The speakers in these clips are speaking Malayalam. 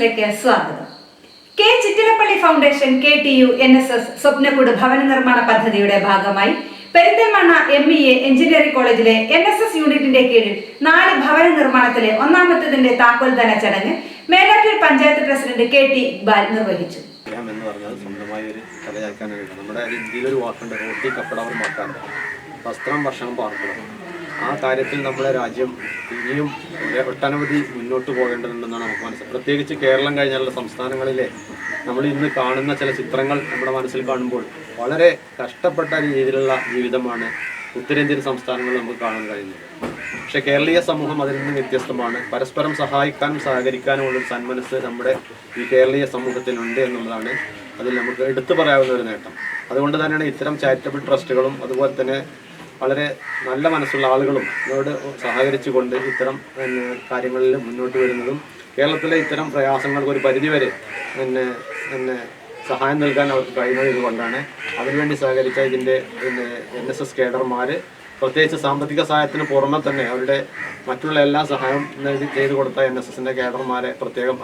ന്യൂസിലേക്ക് സ്വാഗതം. K Chittilappilly foundation K T U N S S സ്വപ്നക്കൂട് ഭവന നിർമ്മാണ പദ്ധതിയുടെ ഭാഗമായി Perinthalmanna M E A engineering കോളേജിലെ എൻ എസ് എസ് യൂണിറ്റിന്റെ കീഴിൽ നാല് ഭവന നിർമ്മാണത്തിലെ ഒന്നാമത്തതിന്റെ താക്കോൽദാന ചടങ്ങ് Melattur panchayat president K T Iqbal നിർവഹിച്ചു. എന്ന് പറഞ്ഞാൽ ഒരു നമ്മുടെ ഇന്ത്യയിലൊരു വാക്കുണ്ട് റോട്ടി കപ്പടവർ വസ്ത്രം ഭക്ഷണം പാർക്കണം ആ കാര്യത്തിൽ നമ്മുടെ രാജ്യം ഇനിയും ഒട്ടനവധി മുന്നോട്ട് പോകേണ്ടതുണ്ടെന്നാണ് നമുക്ക് മനസ്സിലാക്കുക പ്രത്യേകിച്ച് കേരളം കഴിഞ്ഞാലുള്ള സംസ്ഥാനങ്ങളിലെ നമ്മൾ ഇന്ന് കാണുന്ന ചില ചിത്രങ്ങൾ നമ്മുടെ മനസ്സിൽ കാണുമ്പോൾ വളരെ കഷ്ടപ്പെട്ട രീതിയിലുള്ള ജീവിതമാണ് ഉത്തരേന്ത്യൻ സംസ്ഥാനങ്ങളിൽ നമുക്ക് കാണാൻ കഴിയുന്നത്. പക്ഷേ കേരളീയ സമൂഹം അതിൽ നിന്ന് വ്യത്യസ്തമാണ്. പരസ്പരം സഹായിക്കാനും സഹകരിക്കാനുമുള്ള ഒരു സന്മനസ് നമ്മുടെ ഈ കേരളീയ സമൂഹത്തിനുണ്ട് എന്നുള്ളതാണ് അതിൽ നമുക്ക് എടുത്തു പറയാവുന്ന ഒരു നേട്ടം. അതുകൊണ്ട് തന്നെയാണ് ഇത്തരം ചാരിറ്റബിൾ ട്രസ്റ്റുകളും അതുപോലെ തന്നെ വളരെ നല്ല മനസ്സുള്ള ആളുകളും ഇതിനോട് സഹകരിച്ചുകൊണ്ട് ഇത്തരം പിന്നെ കാര്യങ്ങളിൽ മുന്നോട്ട് വരുന്നതും കേരളത്തിലെ ഇത്തരം പ്രയാസങ്ങൾക്ക് ഒരു പരിധിവരെ പിന്നെ പിന്നെ സഹായം നൽകാൻ അവർക്ക് കഴിയുന്നത് ഇതുകൊണ്ടാണ്. അതിനുവേണ്ടി സഹകരിച്ച ഇതിന്റെ പിന്നെ എൻ എസ് എസ് കേഡർമാർ പ്രത്യേകിച്ച് സാമ്പത്തിക സഹായത്തിന് പുറമെ തന്നെ അവരുടെ മറ്റുള്ള എല്ലാ നൽകി ചെയ്തു കൊടുത്ത എൻ എസ് എസിന്റെ കേഡർമാരെ പ്രത്യേകം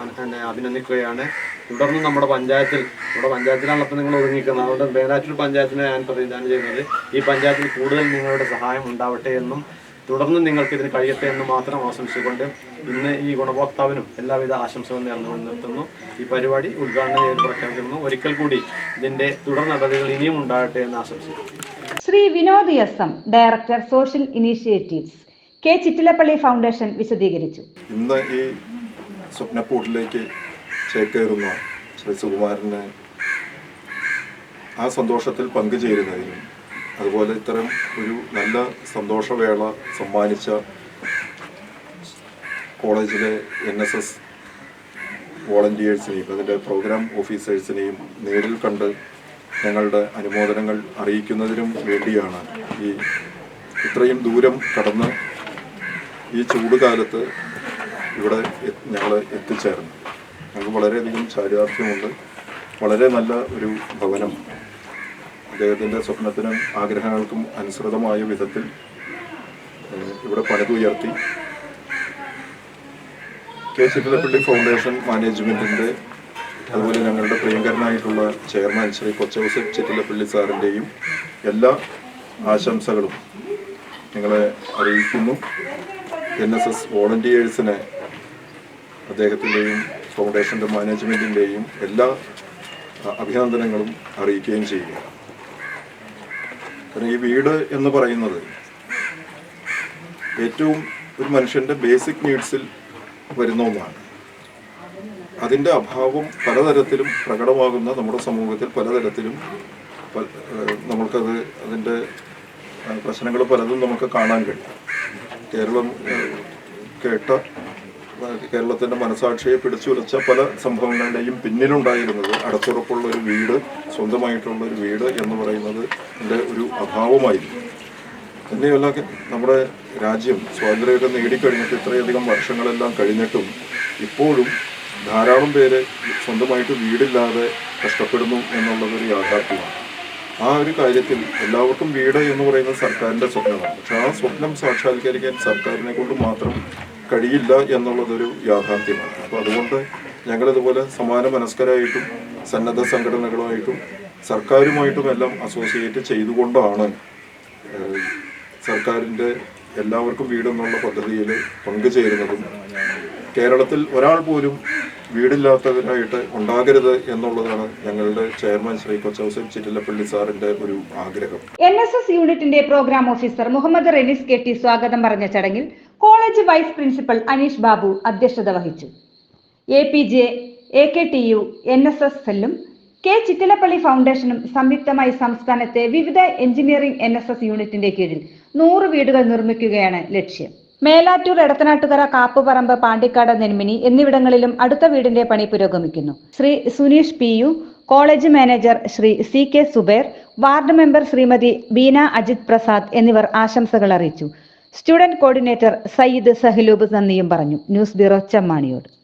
അഭിനന്ദിക്കുകയാണ്. തുടർന്ന് നമ്മുടെ പഞ്ചായത്തിൽ നമ്മുടെ പഞ്ചായത്തിലാണ് അപ്പോൾ നിങ്ങൾ ഒതുങ്ങിക്കുന്നത് അതുകൊണ്ട് ബേനാച്ചൂർ പഞ്ചായത്തിനെ ഞാൻ പ്രതിനിധാനം ചെയ്യുന്നത്. ഈ പഞ്ചായത്തിൽ കൂടുതൽ നിങ്ങളുടെ സഹായം ഉണ്ടാവട്ടെ എന്നും തുടർന്ന് നിങ്ങൾക്ക് ഇതിന് കഴിയട്ടെ എന്ന് മാത്രം ആശംസിച്ചുകൊണ്ട് ഇന്ന് ഈ ഗുണഭോക്താവിനും എല്ലാവിധ ആശംസകളും നേർന്നുകൊണ്ട് നിർത്തുന്നു. ഈ പരിപാടി ഉദ്ഘാടനം ചെയ്ത് പ്രഖ്യാപിക്കുന്നു. ഒരിക്കൽ കൂടി ഇതിന്റെ തുടർ നടപടികൾ ഇനിയും ഉണ്ടാകട്ടെ എന്ന് ആശംസിക്കുന്നു. Shri Vinod S M director social initiatives K Chittilappilly foundation വിശദീകരിച്ചു. ഇന്ന് ഈ സ്വപ്നക്കൂട്ടിലേക്ക് ചേക്കേറുന്ന ശ്രീ സുകുമാരനെ ആ സന്തോഷത്തിൽ പങ്കുചേരുന്നതിനും അതുപോലെ ഇത്തരം ഒരു നല്ല സന്തോഷവേള സമ്മാനിച്ച കോളേജിലെ എൻ എസ് എസ് വോളണ്ടിയേഴ്സിനെയും അതിന്റെ പ്രോഗ്രാം ഓഫീസേഴ്സിനെയും നേരിൽ കണ്ട് ഞങ്ങളുടെ അനുമോദനങ്ങൾ അറിയിക്കുന്നതിനും വേണ്ടിയാണ് ഈ ഇത്രയും ദൂരം കടന്ന് ഈ ചൂടുകാലത്ത് ഇവിടെ ഞങ്ങൾ എത്തിച്ചേർന്നു ഞങ്ങൾക്ക് വളരെയധികം ചാരിതാർത്ഥ്യമുണ്ട്. വളരെ നല്ല ഒരു ഭവനം. അദ്ദേഹത്തിന്റെ സ്വപ്നത്തിനും ആഗ്രഹങ്ങൾക്കും അനുസൃതമായ വിധത്തിൽ ഇവിടെ പണിതുയർത്തി കെ. ചിറ്റിലപ്പള്ളി ഫൗണ്ടേഷൻ മാനേജ്മെന്റിന്റെ അതുപോലെ ഞങ്ങളുടെ പ്രിയങ്കരനായിട്ടുള്ള ചെയർമാൻ ശ്രീ കൊച്ചൗസ് ചിറ്റിലപ്പള്ളി സാറിന്റെയും എല്ലാ ആശംസകളും നിങ്ങളെ അറിയിക്കുന്നു. എൻ എസ് എസ് വോളണ്ടിയേഴ്സിനെ അദ്ദേഹത്തിന്റെയും ഫൗണ്ടേഷന്റെ മാനേജ്മെന്റിന്റെയും എല്ലാ അഭിനന്ദനങ്ങളും അറിയിക്കുകയും ചെയ്യുക. കാരണം ഈ വീട് എന്ന് പറയുന്നത് ഏറ്റവും ഒരു മനുഷ്യന്റെ ബേസിക് നീഡ്സിൽ വരുന്ന ഒന്നാണ്. അതിന്റെ അഭാവം പലതരത്തിലും പ്രകടമാകുന്ന നമ്മുടെ സമൂഹത്തിൽ പലതരത്തിലും നമ്മൾക്കത് അതിന്റെ പ്രശ്നങ്ങൾ പലതും നമുക്ക് കാണാൻ കഴിയും. കേരളം കേട്ട കേരളത്തിന്റെ മനസാക്ഷിയെ പിടിച്ചുലച്ച പല സംഭവങ്ങളുടെയും പിന്നിലുണ്ടായിരുന്നത് അടച്ചുറപ്പുള്ള ഒരു വീട് സ്വന്തമായിട്ടുള്ള ഒരു വീട് എന്ന് പറയുന്നത് ഒരു അഭാവമായിരുന്നു. തന്നെയല്ല നമ്മുടെ രാജ്യം സ്വാതന്ത്ര്യമൊക്കെ നേടിക്കഴിഞ്ഞിട്ട് ഇത്രയധികം വർഷങ്ങളെല്ലാം കഴിഞ്ഞിട്ടും ഇപ്പോഴും ധാരാളം പേര് സ്വന്തമായിട്ട് വീടില്ലാതെ കഷ്ടപ്പെടുന്നു എന്നുള്ളതൊരു യാഥാർത്ഥ്യമാണ്. ആ ഒരു കാര്യത്തിൽ എല്ലാവർക്കും വീട് എന്ന് പറയുന്നത് സർക്കാരിന്റെ സ്വപ്നമാണ്. പക്ഷെ ആ സ്വപ്നം സാക്ഷാത്കരിക്കാൻ സർക്കാരിനെ കൊണ്ട് മാത്രം കഴിയില്ല എന്നുള്ളതൊരു യാഥാർത്ഥ്യമാണ്. അപ്പോൾ അതുകൊണ്ട് ഞങ്ങളിതുപോലെ സമാന മനസ്കരായിട്ടും സന്നദ്ധ സംഘടനകളുമായിട്ടും സർക്കാരുമായിട്ടും എല്ലാം അസോസിയേറ്റ് ചെയ്തുകൊണ്ടാണ് സർക്കാരിന്റെ എല്ലാവർക്കും വീടെന്നുള്ള പദ്ധതിയിൽ പങ്കുചേരുന്നതും കേരളത്തിൽ ഒരാൾ പോലും വീടില്ലാത്തവരായിട്ട് ഉണ്ടാകരുത് എന്നുള്ളതാണ് ഞങ്ങളുടെ ചെയർമാൻ ശ്രീ കൊച്ചൗസൻ ചിറ്റിലപ്പള്ളി സാറിന്റെ ഒരു ആഗ്രഹം. എൻ യൂണിറ്റിന്റെ പ്രോഗ്രാം ഓഫീസർ മുഹമ്മദ് റെനിസ് കെട്ടി സ്വാഗതം പറഞ്ഞ ചടങ്ങിൽ college vice principal Aneesh Babu അധ്യക്ഷത വഹിച്ചു. A P J A K T U N S S സെല്ലും കെ ചിറ്റിലപ്പള്ളി ഫൗണ്ടേഷനും സംയുക്തമായി സംസ്ഥാനത്തെ വിവിധ എഞ്ചിനീയറിംഗ് എൻ എസ് എസ് യൂണിറ്റിന്റെ കീഴിൽ നൂറ് വീടുകൾ നിർമ്മിക്കുകയാണ് ലക്ഷ്യം. മേലാറ്റൂർ എടത്തനാട്ടുകര കാപ്പുപറമ്പ് പാണ്ടിക്കാട് നെന്മിനി എന്നിവിടങ്ങളിലും അടുത്ത വീടിന്റെ പണി പുരോഗമിക്കുന്നു. Shri Suneesh P U college manager Shri C K Zubair ward member Shrimati Beena Ajith Prasad എന്നിവർ ആശംസകൾ അറിയിച്ചു. സ്റ്റുഡന്റ് കോർഡിനേറ്റർ സയ്യിദ് സഹലൂബ് നന്ദിയും പറഞ്ഞു. News bureau Chemmaniyod.